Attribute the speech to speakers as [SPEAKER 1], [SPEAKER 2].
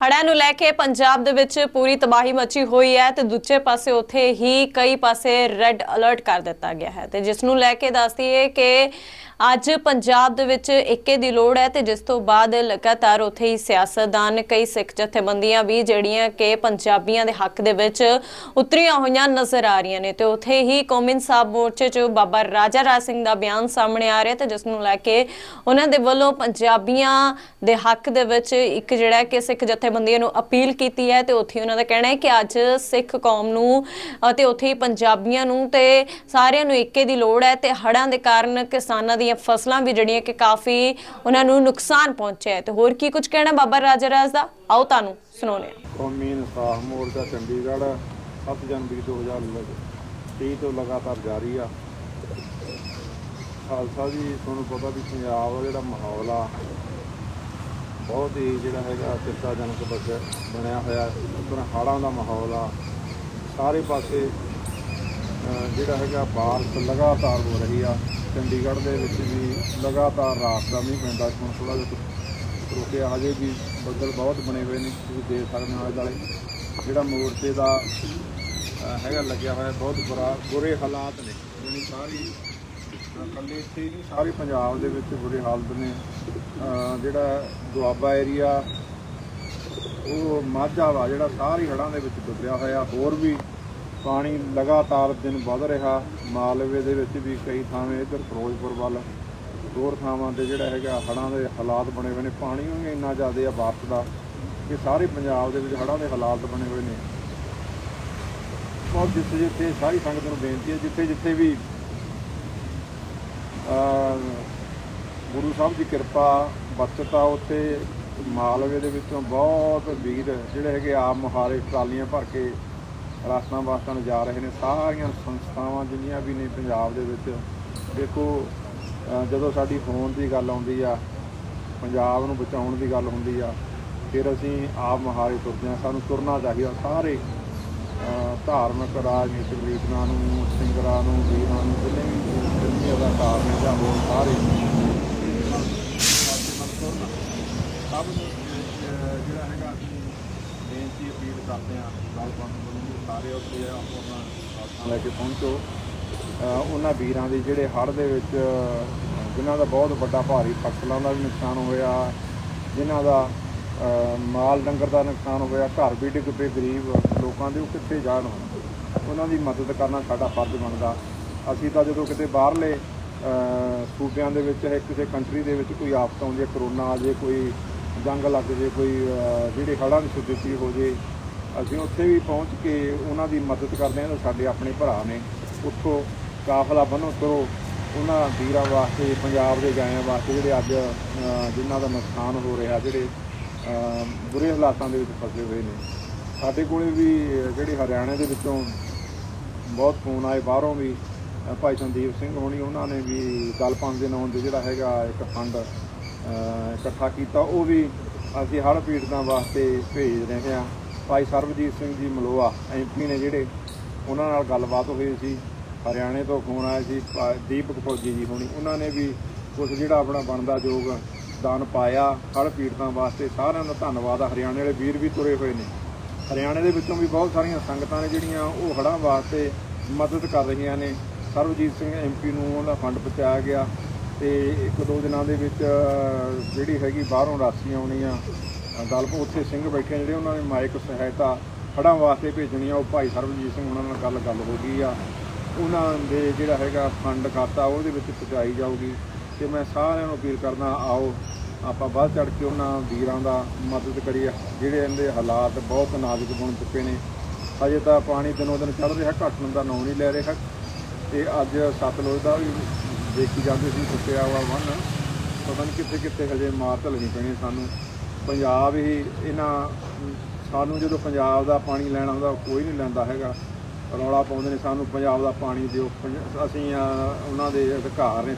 [SPEAKER 1] ਹੜ੍ਹਾਂ ਨੂੰ ਲੈ ਕੇ ਪੰਜਾਬ ਦੇ ਵਿੱਚ ਪੂਰੀ ਤਬਾਹੀ ਮਚੀ ਹੋਈ ਹੈ ਤੇ ਦੂਜੇ ਪਾਸੇ ਉੱਥੇ ਹੀ ਕਈ ਪਾਸੇ ਰੈੱਡ ਅਲਰਟ ਕਰ ਦਿੱਤਾ ਗਿਆ ਹੈ ਤੇ ਜਿਸ ਨੂੰ ਲੈ ਕੇ ਦੱਸਦੀ ਹੈ ਕਿ ਅੱਜ ਪੰਜਾਬ ਦੇ ਵਿੱਚ ਏਕੇ ਦੀ ਲੋੜ ਹੈ ਤੇ ਜਿਸ ਤੋਂ ਬਾਅਦ ਲਗਾਤਾਰ ਉੱਥੇ ਹੀ ਸਿਆਸਤਦਾਨ, ਕਈ ਸਿੱਖ ਜਥੇਬੰਦੀਆਂ ਵੀ ਜਿਹੜੀਆਂ ਕਿ ਪੰਜਾਬੀਆਂ ਦੇ ਹੱਕ ਦੇ ਵਿੱਚ ਉਤਰੀਆਂ ਹੋਈਆਂ ਨਜ਼ਰ ਆ ਰਹੀਆਂ ਨੇ ਤੇ ਉੱਥੇ ਹੀ ਕੌਮੀ ਇਨਸਾਫ ਮੋਰਚੇ 'ਚ ਬਾਬਾ ਰਾਜਾ ਰਾਜ ਸਿੰਘ ਦਾ ਬਿਆਨ ਸਾਹਮਣੇ ਆ ਰਿਹਾ ਤੇ ਜਿਸ ਨੂੰ ਲੈ ਕੇ ਉਹਨਾਂ ਦੇ ਵੱਲੋਂ ਪੰਜਾਬੀਆਂ ਦੇ ਹੱਕ ਦੇ ਵਿੱਚ ਇੱਕ ਜਿਹੜਾ ਕਿ ਸਿੱਖ ਜਥੇਬੰਦੀਆਂ ਨੂੰ ਅਪੀਲ ਕੀਤੀ ਹੈ ਤੇ ਉੱਥੇ ਉਹਨਾਂ ਦਾ ਕਹਿਣਾ ਹੈ ਕਿ ਅੱਜ ਸਿੱਖ ਕੌਮ ਨੂੰ, ਅਤੇ ਉੱਥੇ ਹੀ ਪੰਜਾਬੀਆਂ ਨੂੰ ਤੇ ਸਾਰਿਆਂ ਨੂੰ ਏਕੇ ਦੀ ਲੋੜ ਹੈ ਤੇ ਹੜ੍ਹਾਂ ਦੇ ਕਾਰਨ ਕਿਸਾਨਾਂ ਦੀ ਦੀਆਂ ਫਸਲਾਂ ਵੀ ਜਿਹੜੀਆਂ ਕਿ ਕਾਫੀ ਉਹਨਾਂ ਨੂੰ ਨੁਕਸਾਨ ਪਹੁੰਚਿਆ ਹੈ। ਤੇ ਹੋਰ ਕੀ ਕੁਝ ਕਹਿਣਾ ਬਾਬਾ ਰਾਜਾ ਰਾਜ ਦਾ? ਆਓ ਤੁਹਾਨੂੰ ਸੁਣਾਉਂਦੇ ਹਾਂ।
[SPEAKER 2] ਕੌਮੀ ਇਨਸਾਫ ਮੋਰਚਾ ਚੰਡੀਗੜ੍ਹ 7 ਜਨਵਰੀ 2023 ਤੋਂ ਲਗਾਤਾਰ ਜਾਰੀ ਆ। ਖਾਲਸਾ ਜੀ, ਤੁਹਾਨੂੰ ਪਤਾ ਵੀ ਪੰਜਾਬ ਦਾ ਜਿਹੜਾ ਮਾਹੌਲ ਆ, ਬਹੁਤ ਹੀ ਜਿਹੜਾ ਹੈਗਾ ਚਿੰਤਾਜਨਕ ਬਸ ਬਣਿਆ ਹੋਇਆ, ਉੱਪਰ ਹੜ੍ਹਾਂ ਦਾ ਮਾਹੌਲ ਆ। ਸਾਰੇ ਪਾਸੇ ਜਿਹੜਾ ਹੈਗਾ ਬਾਰਿਸ਼ ਲਗਾਤਾਰ ਹੋ ਰਹੀ ਆ। ਚੰਡੀਗੜ੍ਹ ਦੇ ਵਿੱਚ ਵੀ ਲਗਾਤਾਰ ਰਾਤ ਦਾ ਮੀਂਹ ਪੈਂਦਾ ਹੁਣ ਥੋੜਾ ਜਿਹਾ ਰੁਕਿਆ ਹਜੇ ਵੀ ਬੱਦਲ ਬਹੁਤ ਬਣੇ ਹੋਏ ਨੇ ਤੁਸੀਂ ਦੇਖ ਸਕਦੇ ਹੋ ਆਲੇ ਦੁਆਲੇ ਜਿਹੜਾ ਮੋਰਚੇ ਦਾ ਹੈਗਾ ਲੱਗਿਆ ਹੋਇਆ ਬਹੁਤ ਬੁਰਾ ਬੁਰੇ ਹਾਲਾਤ ਨੇ। ਜਿਹੜੀ ਸਾਰੀ ਅਹ, ਇਕੱਲੇ ਇੱਥੇ ਹੀ ਨਹੀਂ ਸਾਰੇ ਪੰਜਾਬ ਦੇ ਵਿੱਚ ਬੁਰੇ ਹਾਲਤ ਨੇ। ਜਿਹੜਾ ਦੁਆਬਾ ਏਰੀਆ ਉਹ ਮਾਝਾ ਵਾ ਜਿਹੜਾ ਸਾਰੀ ਹੜ੍ਹਾਂ ਦੇ ਵਿੱਚ ਡੁੱਬਿਆ ਹੋਇਆ ਹੋਰ ਵੀ ਪਾਣੀ ਲਗਾਤਾਰ ਦਿਨ ਵੱਧ ਰਿਹਾ। ਮਾਲਵੇ ਦੇ ਵਿੱਚ ਵੀ ਕਈ ਥਾਵੇਂ ਇੱਧਰ ਫਿਰੋਜ਼ਪੁਰ ਵੱਲ ਹੋਰ ਥਾਵਾਂ ਤੇ ਜਿਹੜਾ ਹੈਗਾ ਹੜ੍ਹਾਂ ਦੇ ਹਾਲਾਤ ਬਣੇ ਹੋਏ ਨੇ। ਪਾਣੀ ਵੀ ਇੰਨਾ ਜ਼ਿਆਦਾ ਆ ਬਾਰਿਸ਼ ਦਾ ਕਿ ਸਾਰੇ ਪੰਜਾਬ ਦੇ ਵਿੱਚ ਹੜ੍ਹਾਂ ਦੇ ਹਾਲਾਤ ਬਣੇ ਹੋਏ ਨੇ। ਬਹੁਤ ਜਿੱਥੇ ਜਿੱਥੇ ਸਾਰੀ ਸੰਗਤ ਨੂੰ ਬੇਨਤੀ ਹੈ, ਜਿੱਥੇ ਜਿੱਥੇ ਵੀ ਗੁਰੂ ਸਾਹਿਬ ਦੀ ਕਿਰਪਾ, ਬਚਤ ਆ ਉੱਥੇ। ਮਾਲਵੇ ਦੇ ਵਿੱਚੋਂ ਬਹੁਤ ਵੀਰ ਜਿਹੜੇ ਹੈਗੇ ਆਪ ਮੁਹਾਰੇ ਟਰਾਲੀਆਂ ਭਰ ਕੇ ਰਾਸਤਾਂ ਵਾਸਤਾਂ ਨੂੰ ਜਾ ਰਹੇ ਨੇ। ਸਾਰੀਆਂ ਸੰਸਥਾਵਾਂ ਜਿੰਨੀਆਂ ਵੀ ਨੇ ਪੰਜਾਬ ਦੇ ਵਿੱਚ, ਦੇਖੋ ਜਦੋਂ ਸਾਡੀ ਹੋਣ ਦੀ ਗੱਲ ਆਉਂਦੀ ਆ, ਪੰਜਾਬ ਨੂੰ ਬਚਾਉਣ ਦੀ ਗੱਲ ਹੁੰਦੀ ਆ, ਫਿਰ ਅਸੀਂ ਆਪ ਮੁਹਾਰੇ ਤੁਰਦੇ ਹਾਂ। ਸਾਨੂੰ ਤੁਰਨਾ ਚਾਹੀਦਾ। ਸਾਰੇ ਧਾਰਮਿਕ, ਰਾਜਨੀਤਿਕ ਲੀਡਰਾਂ ਨੂੰ, ਸਿੰਗਰਾਂ ਨੂੰ, ਵੀਰਾਂ ਨੂੰ, ਜਿੰਨੇ ਵੀ ਫਿਲਮੀ ਅਦਾਕਾਰ ਨੇ ਜਾਂ ਹੋਰ ਸਾਰੇ। ਸਭ ਜਿਹੜਾ ਹੈਗਾ ਬੇਨਤੀ ਅਪੀਲ ਕਰਦੇ ਹਾਂ ਗੱਲਬਾਤ ਨੂੰ ਸਾਰੇ ਉੱਥੇ ਆਪਣਾ ਸਾਥਾਂ ਲੈ ਕੇ ਪਹੁੰਚੋ। ਉਹਨਾਂ ਵੀਰਾਂ ਦੇ ਜਿਹੜੇ ਹੜ੍ਹ ਦੇ ਵਿੱਚ ਜਿਨ੍ਹਾਂ ਦਾ ਬਹੁਤ ਵੱਡਾ ਭਾਰੀ ਫਸਲਾਂ ਦਾ ਵੀ ਨੁਕਸਾਨ ਹੋਇਆ, ਜਿਨ੍ਹਾਂ ਦਾ ਮਾਲ ਡੰਗਰ ਦਾ ਨੁਕਸਾਨ ਹੋਇਆ, ਘਰ ਵੀ ਡਿੱਗ ਪਏ ਗਰੀਬ ਲੋਕਾਂ ਦੇ, ਉਹ ਕਿੱਥੇ ਜਾਣ ਹੁਣ? ਉਹਨਾਂ ਦੀ ਮਦਦ ਕਰਨਾ ਸਾਡਾ ਫਰਜ਼ ਬਣਦਾ। ਅਸੀਂ ਤਾਂ ਜਦੋਂ ਕਿਤੇ ਬਾਹਰਲੇ ਸੂਬਿਆਂ ਦੇ ਵਿੱਚ ਹੈ ਕਿਸੇ ਕੰਟਰੀ ਦੇ ਵਿੱਚ ਕੋਈ ਆਫਤ ਆਉਂਦੀ ਹੈ ਕਰੋਨਾ ਆ ਜੇ, ਕੋਈ ਜੰਗ ਲੱਗ ਜੇ, ਕੋਈ ਜਿਹੜੇ ਹੜ੍ਹਾਂ ਦੀ ਸਥਿਤੀ ਹੋ ਜੇ, ਅਸੀਂ ਉੱਥੇ ਵੀ ਪਹੁੰਚ ਕੇ ਉਹਨਾਂ ਦੀ ਮਦਦ ਕਰਦੇ ਹਾਂ ਤਾਂ ਸਾਡੇ ਆਪਣੇ ਭਰਾ ਨੇ। ਉੱਥੋਂ ਕਾਫਲਾ ਬੰਨੋ ਕਰੋ ਉਹਨਾਂ ਵੀਰਾਂ ਵਾਸਤੇ, ਪੰਜਾਬ ਦੇ ਗਾਇਆਂ ਵਾਸਤੇ ਜਿਹੜੇ ਅੱਜ ਜਿਨ੍ਹਾਂ ਦਾ ਨੁਕਸਾਨ ਹੋ ਰਿਹਾ, ਜਿਹੜੇ ਬੁਰੇ ਹਾਲਾਤਾਂ ਦੇ ਵਿੱਚ ਫਸੇ ਹੋਏ ਨੇ। ਸਾਡੇ ਕੋਲੇ ਵੀ ਜਿਹੜੇ ਹਰਿਆਣੇ ਦੇ ਵਿੱਚੋਂ ਬਹੁਤ ਫੋਨ ਆਏ, ਬਾਹਰੋਂ ਵੀ ਭਾਈ ਸੰਦੀਪ ਸਿੰਘ ਹੋਣੀ, ਉਹਨਾਂ ਨੇ ਵੀ ਦਲਪੰਥ ਦੇ ਨਾਂ 'ਤੇ ਜਿਹੜਾ ਹੈਗਾ ਇੱਕ ਫੰਡ ਇਕੱਠਾ ਕੀਤਾ, ਉਹ ਵੀ ਅਸੀਂ ਹੜ੍ਹ ਪੀੜਤਾਂ ਵਾਸਤੇ ਭੇਜ ਰਹੇ ਹਾਂ। ਭਾਈ ਸਰਬਜੀਤ ਸਿੰਘ ਜੀ ਮਲੋਆ ਐਮਪੀ ਨੇ ਜਿਹੜੇ ਉਹਨਾਂ ਨਾਲ ਗੱਲਬਾਤ ਹੋਈ ਸੀ, ਹਰਿਆਣੇ ਤੋਂ ਫੋਨ ਆਇਆ ਸੀ, ਭਾ- ਦੀਪਕ ਫੌਜੀ ਜੀ ਹੋਣੀ, ਉਹਨਾਂ ਨੇ ਵੀ ਕੁਝ ਜਿਹੜਾ ਆਪਣਾ ਬਣਦਾ ਯੋਗ ਦਾਨ ਪਾਇਆ, ਹੜ੍ਹ ਪੀੜਤਾਂ ਵਾਸਤੇ ਸਾਰਿਆਂ ਦਾ ਧੰਨਵਾਦ ਹਰਿਆਣੇ ਵਾਲੇ ਵੀਰ ਵੀ ਤੁਰੇ ਹੋਏ ਨੇ। ਹਰਿਆਣੇ ਦੇ ਵਿੱਚੋਂ ਵੀ ਬਹੁਤ ਸਾਰੀਆਂ ਸੰਗਤਾਂ ਨੇ ਜਿਹੜੀਆਂ ਉਹ ਹੜ੍ਹਾਂ ਵਾਸਤੇ ਮਦਦ ਕਰ ਰਹੀਆਂ ਨੇ। ਸਰਬਜੀਤ ਸਿੰਘ ਐਮਪੀ ਨੂੰ ਉਹਦਾ ਫੰਡ ਪਹੁੰਚਾਇਆ ਗਿਆ। ਤੇ ਇੱਕ ਦੋ ਦਿਨਾਂ ਦੇ ਵਿੱਚ ਜਿਹੜੀ ਹੈਗੀ ਬਾਹਰੋਂ ਰਾਸ਼ੀ ਆਉਣੀ ਆਉਣੀਆਂ ਦਲਪ ਉੱਥੇ ਸਿੰਘ ਬੈਠੇ ਜਿਹੜੇ ਉਹਨਾਂ ਨੇ ਮਾਇਕ ਸਹਾਇਤਾ ਹੜ੍ਹਾਂ ਵਾਸਤੇ ਭੇਜਣੀ ਆ ਉਹ ਭਾਈ ਸਰਬਜੀਤ ਸਿੰਘ ਉਹਨਾਂ ਨਾਲ ਗੱਲ ਗੱਲ ਹੋ ਗਈ ਆ। ਉਹਨਾਂ ਦੇ ਜਿਹੜਾ ਹੈਗਾ ਫੰਡ ਖਾਤਾ, ਉਹਦੇ ਵਿੱਚ ਪਹੁੰਚਾਈ ਜਾਊਗੀ। ਤੇ ਮੈਂ ਸਾਰਿਆਂ ਨੂੰ ਅਪੀਲ ਕਰਦਾ, ਆਓ, ਆਪਾਂ ਵੱਧ ਚੜ ਕੇ ਉਹਨਾਂ ਵੀਰਾਂ ਦਾ ਮਦਦ ਕਰੀਏ। ਜਿਹੜੇ ਇਹਦੇ ਹਾਲਾਤ ਬਹੁਤ ਨਾਜ਼ੁਕ ਬਣ ਚੁੱਕੇ ਨੇ। ਅਜੇ ਤਾਂ ਪਾਣੀ ਦਿਨੋਂ ਦਿਨ ਚੜ ਰਿਹਾ ਘਟਣ ਦਾ ਨਾਂ ਨਹੀਂ ਲੈ ਰਿਹਾ। ਤੇ ਅੱਜ ਸਤਲੁਜ ਦਾ ਵੀ ਦੇਖੀ ਜਾਂਦੇ ਸੀ ਟੁੱਟਿਆ ਵਾ ਵਨ ਪਤਾ ਨਹੀਂ ਕਿੱਥੇ ਕਿੱਥੇ ਹਜੇ ਮਾਰ ਢਲਣੀ ਪੈਣੀ ਸਾਨੂੰ। ਪੰਜਾਬ ਹੀ ਇਹਨਾਂ, ਸਾਨੂੰ ਜਦੋਂ ਪੰਜਾਬ ਦਾ ਪਾਣੀ ਲੈਣਾ ਹੁੰਦਾ ਕੋਈ ਨਹੀਂ ਲੈਂਦਾ ਹੈਗਾ। ਰੌਲਾ ਪਾਉਂਦੇ ਨੇ ਸਾਨੂੰ, ਪੰਜਾਬ ਦਾ ਪਾਣੀ ਦਿਓ। ਪੰਜ- ਅਸੀਂ ਉਹਨਾਂ ਦੇ ਅਧਿਕਾਰ ਨੇ।